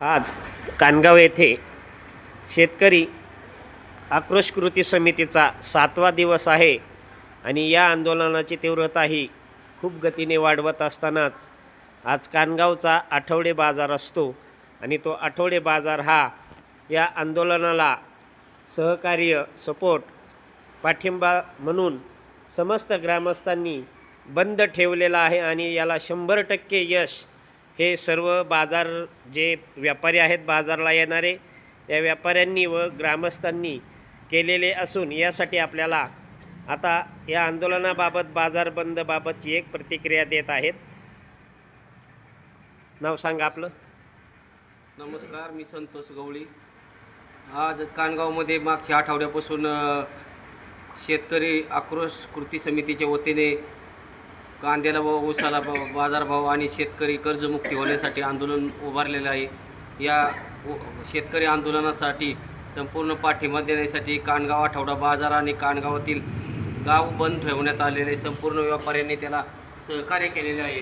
आज कानगाव येथे शेतकरी आक्रोश कृती समितीचा सातवा दिवस आहे आणि या आंदोलनाची तीव्रता ही खूप गतीने वाढवत असतानाच आज कानगावचा आठवडे बाजार असतो आणि तो आठवडे बाजार हा या आंदोलनाला सहकार्य सपोर्ट पाठिंबा म्हणून समस्त ग्रामस्थांनी बंद ठेवलेला आहे आणि याला शंभर टक्के यश हे सर्व बाजार जे व्यापारी आहेत बाजारला येणारे या व्यापाऱ्यांनी व ग्रामस्थांनी केलेले असून यासाठी आपल्याला आता या आंदोलनाबाबत बाजार बंदबाबतची एक प्रतिक्रिया देत आहेत. नाव सांगा आपलं. नमस्कार मी संतोष गवळी. आज कानगावमध्ये मागच्या आठवड्यापासून शेतकरी आक्रोश कृती समितीच्या वतीने कांद्याला व ऊसाला बाजारभाव आणि शेतकरी कर्जमुक्ती होण्यासाठी आंदोलन उभारलेलं आहे. या शेतकरी आंदोलनासाठी संपूर्ण पाठिंबा देण्यासाठी कानगाव आठवडा बाजार आणि कानगावातील गाव बंद ठेवण्यात आलेले संपूर्ण व्यापाऱ्यांनी त्याला सहकार्य केलेले आहे.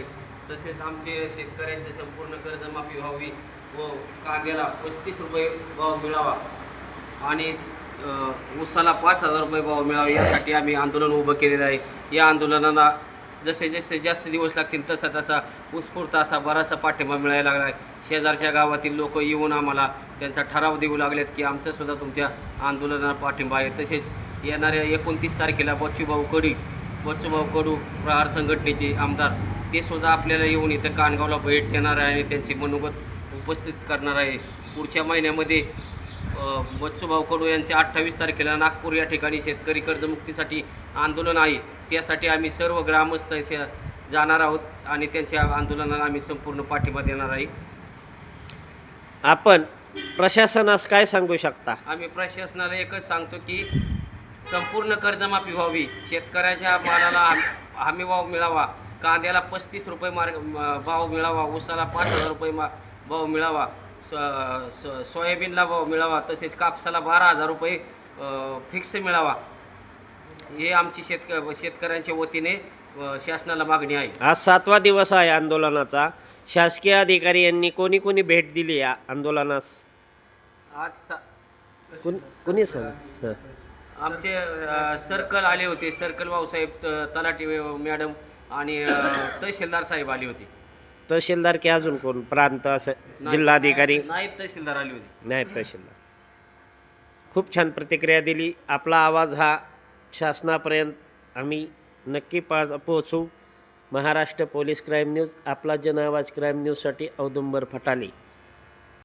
तसेच आमचे शेतकऱ्यांचे संपूर्ण कर्जमाफी व्हावी व कांद्याला पस्तीस रुपये भाव मिळावा आणि ऊसाला पाच हजार रुपये भाव मिळावा यासाठी आम्ही आंदोलन उभं केलेलं आहे. या आंदोलनाला जसे जसे जास्त दिवस लागतील तसा तसा उत्स्फूर्त असा बराचसा पाठिंबा मिळायला लागला आहे. शेजारच्या गावातील लोक येऊन आम्हाला त्यांचा ठराव देऊ लागलेत की आमचंसुद्धा तुमच्या आंदोलनाला पाठिंबा आहे. तसेच येणाऱ्या एकोणतीस तारखेला बच्चूभाऊ कडी बच्चूभाऊ कडू प्रहार संघटनेचे आमदार ते सुद्धा आपल्याला येऊन इथं कानगावला भेट देणार आहे आणि त्यांचे मनोगत उपस्थित करणार आहे. पुढच्या महिन्यामध्ये बच्चूभाऊ कडू यांचे अठ्ठावीस तारखेला नागपूर या ठिकाणी शेतकरी कर्जमुक्तीसाठी आंदोलन आहे. त्यासाठी आम्ही सर्व ग्रामस्थ जाणार आहोत आणि त्यांच्या आंदोलनाला आम्ही संपूर्ण पाठिंबा देणार आहे. आपण प्रशासनास काय सांगू शकता? आम्ही प्रशासनाला एकच सांगतो की संपूर्ण कर्जमाफी व्हावी. शेतकऱ्याच्या मालाला हम- भाव मिळावा. कांद्याला पस्तीस रुपये मार्ग भाव मिळावा. ऊसाला पाच हजार रुपये मा भाव मिळावा. स- सोयाबीनला भाव मिळावा तसेच कापसाला बारा हजार रुपये फिक्स मिळावा. हे आमची शेतक शेतकऱ्यांच्या वतीने शासनाला मागणी आहे. आज सातवा दिवस आहे आंदोलनाचा. शासकीय अधिकारी यांनी कोणी कोणी भेट दिली या आंदोलनास? आज सा कुणी कुणी सांग? हं. आमचे अ, सर्कल आले होते. सर्कल भाऊसाहेब त- तलाठी मॅडम आणि अ, तहसीलदार साहेब आले होते. तहसीलदार की अजून कोण? प्रांत असं जिल्हाधिकारी? नाईब तहसीलदार आले होते. नायब तहसीलदार. खूप छान प्रतिक्रिया दिली. आपला आवाज हा शासनापर्यंत आम्ही नक्की पा पोहोचू. महाराष्ट्र पोलीस क्राईम न्यूज आपला जनआवाज क्राईम न्यूजसाठी औदुंबर फटाले.